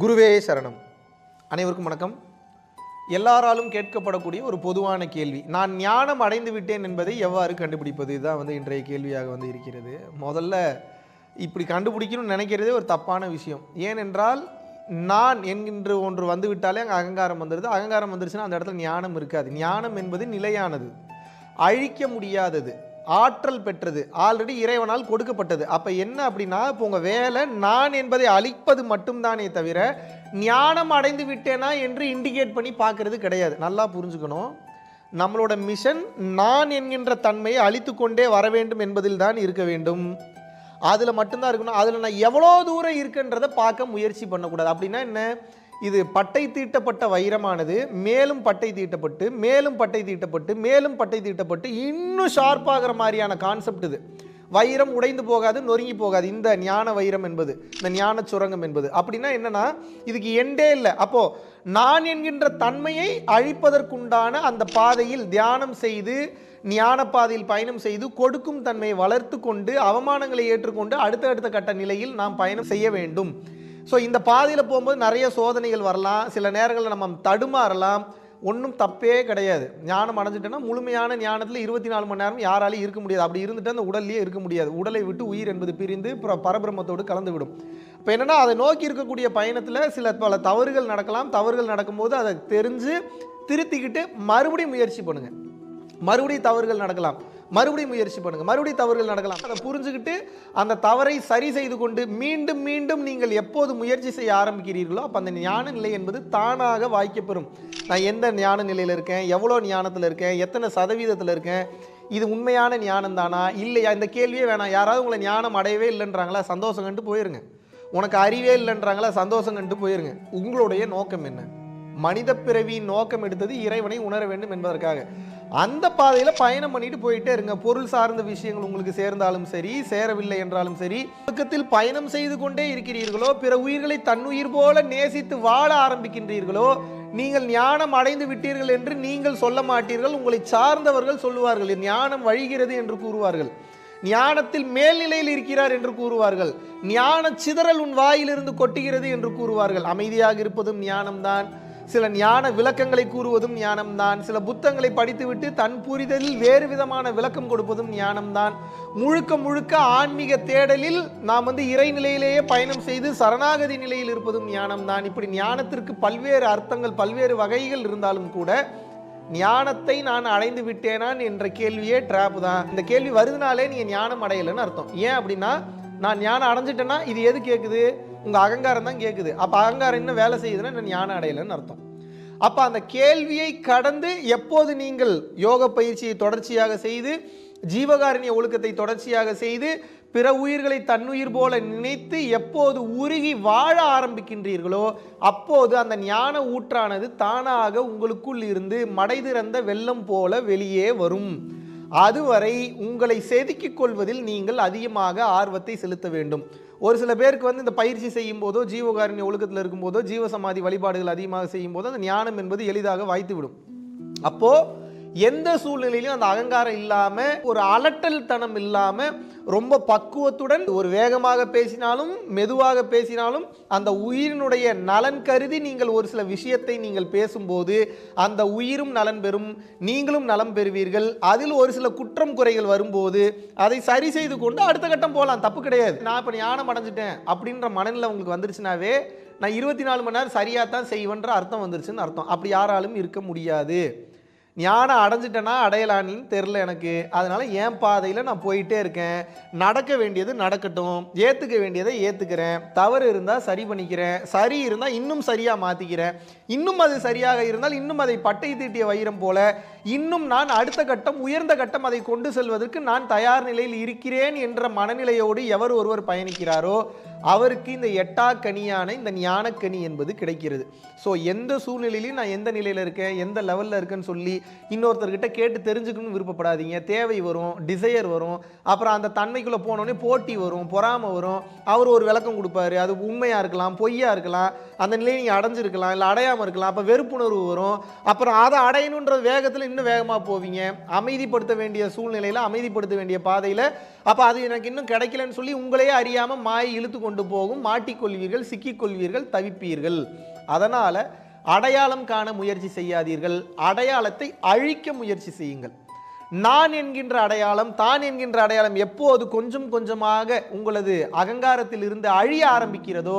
குருவே சரணம். அனைவருக்கும் வணக்கம். எல்லாராலும் கேட்கப்படக்கூடிய ஒரு பொதுவான கேள்வி. நான் ஞானம் அடைந்து விட்டேன் என்பதை எவ்வாறு கண்டுபிடிப்பது? இதுதான் வந்து இன்றைய கேள்வியாக வந்து இருக்கிறது. முதல்ல இப்படி கண்டுபிடிக்கணும்னு நினைக்கிறதே ஒரு தப்பான விஷயம். ஏனென்றால் நான் என்கின்ற ஒன்று வந்துவிட்டாலே அங்கே அகங்காரம் வந்துடுது அகங்காரம் வந்துருச்சுன்னா அந்த இடத்துல ஞானம் இருக்காது. ஞானம் என்பது நிலையானது. அழிக்க முடியாதது. ஆற்றல் பெற்றது. ஆல்ரெடி இறைவனால் கொடுக்கப்பட்டது. அப்போ என்ன அப்படின்னா இப்போ உங்கள் வேலை நான் என்பதை அழிப்பது மட்டும்தானே தவிர ஞானம் அடைந்து விட்டேனா என்று இண்டிகேட் பண்ணி பார்க்கறது கிடையாது. நல்லா புரிஞ்சுக்கணும். நம்மளோட மிஷன் நான் என்கின்ற தன்மையை அழித்து கொண்டே வர வேண்டும் என்பதில் தான் இருக்க வேண்டும். அதில் மட்டும்தான் இருக்கணும். அதில் நான் எவ்வளோ தூரம் இருக்குன்றதை பார்க்க முயற்சி பண்ணக்கூடாது. அப்படின்னா என்ன? இது பட்டை தீட்டப்பட்ட வைரமானது மேலும் பட்டை தீட்டப்பட்டு மேலும் பட்டை தீட்டப்பட்டு மேலும் பட்டை தீட்டப்பட்டு இன்னும் ஷார்ப்பாகிற மாதிரியான கான்செப்ட் இது. வைரம் உடைந்து போகாது நொறுங்கி போகாது. இந்த ஞான வைரம் என்பது இந்த ஞான சுரங்கம் என்பது. அப்படின்னா என்னன்னா இதுக்கு எண்டே இல்லை. அப்போ நான் என்கின்ற தன்மையை அழிப்பதற்குண்டான அந்த பாதையில் தியானம் செய்து ஞான பாதையில் பயணம் செய்து கொடுக்கும் தன்மையை வளர்த்து கொண்டு அவமானங்களை ஏற்றுக்கொண்டு அடுத்த அடுத்த கட்ட நிலையில் நாம் பயணம் செய்ய வேண்டும். ஸோ இந்த பாதையில் போகும்போது நிறைய சோதனைகள் வரலாம். சில நேரங்களில் நம்ம தடுமாறலாம். ஒன்றும் தப்பே கிடையாது. ஞானம் அடைஞ்சிட்டோன்னா முழுமையான ஞானத்தில் இருபத்தி நாலு மணி நேரம் யாராலையும் இருக்க முடியாது. அப்படி இருந்துட்டு அந்த உடல்லையே இருக்க முடியாது. உடலை விட்டு உயிர் என்பது பிரிந்து பரபிரமத்தோடு பரபிரம்மத்தோடு கலந்து விடும் இப்போ என்னென்னா அதை நோக்கி இருக்கக்கூடிய பயணத்தில் சில பல தவறுகள் நடக்கலாம். தவறுகள் நடக்கும்போது அதை தெரிஞ்சு திருத்திக்கிட்டு மறுபடியும் முயற்சி பண்ணுங்கள் மறுபடியும் தவறுகள் நடக்கலாம். மறுபடியும் முயற்சி பண்ணுங்க. மறுபடியும் தவறுகள் நடக்கலாம். அதை புரிஞ்சுக்கிட்டு அந்த தவறை சரி செய்து கொண்டு மீண்டும் மீண்டும் நீங்கள் எப்போது முயற்சி செய்ய ஆரம்பிக்கிறீர்களோ அப்போ அந்த ஞான நிலை என்பது தானாக வாய்க்கப்பெறும். நான் எந்த ஞான நிலையில் இருக்கேன்? எவ்வளோ ஞானத்தில் இருக்கேன்? எத்தனை சதவீதத்தில் இருக்கேன்? இது உண்மையான ஞானம் தானா? இல்லையா? இந்த கேள்வியே வேணாம். யாராவது உங்களை ஞானம் அடையவே இல்லைன்றாங்களா? சந்தோஷம் கண்டு போயிருங்க. உனக்கு அறிவே இல்லைன்றாங்களா? சந்தோஷம் கண்டு போயிருங்க. உங்களுடைய நோக்கம் என்ன? மனித பிறவியின் நோக்கம் எடுத்தது இறைவனை உணர வேண்டும் என்பதற்காக. அந்த பாதையில் பயணம் பண்ணிட்டு போயிட்டே இருங்க. பொருள் சார்ந்த விஷயங்கள் உங்களுக்கு சேர்ந்தாலும் சரி சேரவில்லை என்றாலும் சரி பக்கத்தில் பயணம் செய்து கொண்டே இருக்கிறீர்களோ பிற உயிர்களை தன்னுயிர் போல நேசித்து வாழ ஆரம்பிக்கின்றீர்களோ நீங்கள் ஞானம் அடைந்து விட்டீர்கள் என்று நீங்கள் சொல்ல மாட்டீர்கள். உங்களை சார்ந்தவர்கள் சொல்லுவார்கள் ஞானம் வழிகிறது என்று கூறுவார்கள். ஞானத்தில் மேல்நிலையில் இருக்கிறார் என்று கூறுவார்கள். ஞான சிதறல் உன் வாயிலிருந்து கொட்டுகிறது என்று கூறுவார்கள். அமைதியாக இருப்பதும் ஞானம்தான். சில ஞான விளக்கங்களை கூறுவதும் ஞானம்தான். சில புத்தகங்களை படித்துவிட்டு தன் புரிதலில் வேறு விதமான விளக்கம் கொடுப்பதும் ஞானம்தான். முழுக்க முழுக்க ஆன்மீக தேடலில் நாம் வந்து இறைநிலையிலேயே பயணம் செய்து சரணாகதி நிலையில் இருப்பதும் ஞானம்தான். இப்படி ஞானத்திற்கு பல்வேறு அர்த்தங்கள் பல்வேறு வகைகள் இருந்தாலும் கூட ஞானத்தை நான் அடைந்து விட்டேனான் என்ற கேள்வியே ட்ராப் தான். இந்த கேள்வி வருதுனாலே நீ ஞானம் அடையலைன்னு அர்த்தம். ஏன் அப்படின்னா நான் ஞானம் அடைஞ்சிட்டேன்னா இது எது கேட்குது உங்கள் அகங்காரம் தான் கேட்குது அப்போ அகங்காரம் இன்னும் வேலை செய்யுதுன்னா நான் ஞானம் அடையலைன்னு அர்த்தம். அப்போ அந்த கேள்வியை கடந்து எப்போது நீங்கள் யோக பயிற்சியை தொடர்ச்சியாக செய்து ஜீவகாரணிய ஒழுக்கத்தை தொடர்ச்சியாக செய்து பிற உயிர்களை தன்னுயிர் போல நினைத்து எப்போது உருகி வாழ ஆரம்பிக்கின்றீர்களோ அப்போது அந்த ஞான ஊற்றானது தானாக உங்களுக்குள் இருந்து மடை திறந்த வெள்ளம் போல வெளியே வரும். அதுவரை உங்களை செதுக்கிக் கொள்வதில் நீங்கள் அதிகமாக ஆர்வத்தை செலுத்த வேண்டும். ஒரு சில பேருக்கு வந்து இந்த பயிற்சி செய்யும் போதோ ஜீவகாரண்ய ஒழுக்கத்தில் இருக்கும்போதோ ஜீவசமாதி வழிபாடுகள் அதிகமாக செய்யும் போதோ அந்த ஞானம் என்பது எளிதாக வாய்த்துவிடும். அப்போது எந்த சூழ்நிலையிலும் அந்த அகங்காரம் இல்லாமல் ஒரு அலட்டல் தனம் இல்லாமல் ரொம்ப பக்குவத்துடன் ஒரு வேகமாக பேசினாலும் மெதுவாக பேசினாலும் அந்த உயிரினுடைய நலன் கருதி நீங்கள் ஒரு சில விஷயத்தை நீங்கள் பேசும்போது அந்த உயிரும் நலன் பெறும் நீங்களும் நலம் பெறுவீர்கள். அதில் ஒரு சில குற்றம் குறைகள் வரும்போது அதை சரி செய்து கொண்டு அடுத்த கட்டம் போகலாம் தப்பு கிடையாது. நான் இப்போ ஞானம் அடைஞ்சிட்டேன் அப்படின்ற மனநிலை உங்களுக்கு வந்துருச்சுனாவே நான் இருபத்தி நாலு மணி நேரம் சரியாக தான் செய்வேன்ற அர்த்தம் வந்துருச்சுன்னு அர்த்தம். அப்படி யாராலும் இருக்க முடியாது. ஞானம் அடைஞ்சிட்டேன்னா அடையலான்னு தெரில எனக்கு. அதனால் என் பாதையில் நான் போயிட்டே இருக்கேன். நடக்க வேண்டியது நடக்கட்டும். ஏற்றுக்க வேண்டியதை ஏற்றுக்கிறேன் தவறு இருந்தால் சரி பண்ணிக்கிறேன். சரி இருந்தால் இன்னும் சரியாக மாற்றிக்கிறேன் இன்னும் அது சரியாக இருந்தால் இன்னும் அதை பட்டை தீட்டிய வைரம் போல இன்னும் நான் அடுத்த கட்டம் உயர்ந்த கட்டம் அதை கொண்டு செல்வதற்கு நான் தயார் நிலையில் இருக்கிறேன் என்ற மனநிலையோடு எவர் ஒருவர் பயணிக்கிறாரோ அவருக்கு இந்த எட்டா கனியான இந்த ஞானக்கனி என்பது கிடைக்கிறது. ஸோ எந்த சூழ்நிலையிலையும் நான் எந்த நிலையில் இருக்கேன் எந்த லெவலில் இருக்கேன்னு சொல்லி இன்னொருத்தர்கிட்ட கேட்டு தெரிஞ்சுக்கணும்னு விருப்பப்படாதீங்க. தேவை வரும் டிசையர் வரும் அப்புறம் அந்த தன்மைக்குள்ளே போனோடனே போட்டி வரும் பொறாமை வரும். அவர் ஒரு விளக்கம் கொடுப்பாரு அது உண்மையாக இருக்கலாம் பொய்யாக இருக்கலாம் அந்த நிலையை நீங்கள் அடைஞ்சிருக்கலாம் இல்லை அடையாமல் இருக்கலாம் அப்போ வெறுப்புணர்வு வரும். அப்புறம் அதை அடையணுன்ற வேகத்தில் இன்னும் வேகமாக போவீங்க. அமைதிப்படுத்த வேண்டிய சூழ்நிலையில் அமைதிப்படுத்த வேண்டிய பாதையில் அப்போ அது எனக்கு இன்னும் கிடைக்கலன்னு சொல்லி உங்களையே அறியாமல் மாயை இழுத்து கொண்டு கொண்டு போகும் மாட்டிக்கொள்வீர்கள் சிக்கிக்கொள்வீர்கள் தவிப்பீர்கள். அதனால் அடையாளம் காண முயற்சி செய்யாதீர்கள். அடையாளத்தை அழிக்க முயற்சி செய்யுங்கள். நான் என்கின்ற அடையாளம் தான் என்கின்ற அடையாளம் எப்போது கொஞ்சம் கொஞ்சமாக உங்களது அகங்காரத்தில் இருந்து அழிய ஆரம்பிக்கிறதோ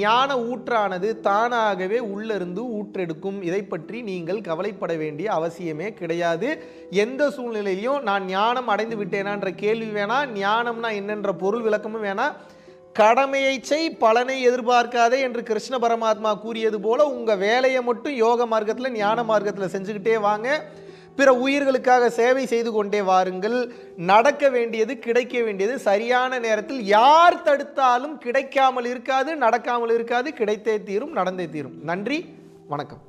ஞான ஊற்றானது தானாகவே உள்ளிருந்து ஊற்றெடுக்கும். இதை பற்றி நீங்கள் கவலைப்பட வேண்டிய அவசியமே கிடையாது. எந்த சூழ்நிலையிலையும் நான் ஞானம் அடைந்து விட்டேனான்ற கேள்வி வேணாம். ஞானம்னா என்னன்ற பொருள் விளக்கமும் வேணாம். கடமையை செய் பலனை எதிர்பார்க்காதே என்று கிருஷ்ண பரமாத்மா கூறியது போல உங்கள் வேலையை மட்டும் யோக மார்க்கத்தில் ஞான மார்க்கத்தில் செஞ்சுக்கிட்டே வாங்க. பிற உயிர்களுக்காக சேவை செய்து கொண்டே வாருங்கள். நடக்க வேண்டியது கிடைக்க வேண்டியது சரியான நேரத்தில் யார் தடுத்தாலும் கிடைக்காமல் இருக்காது நடக்காமல் இருக்காது கிடைத்தே தீரும் நடந்தே தீரும். நன்றி வணக்கம்.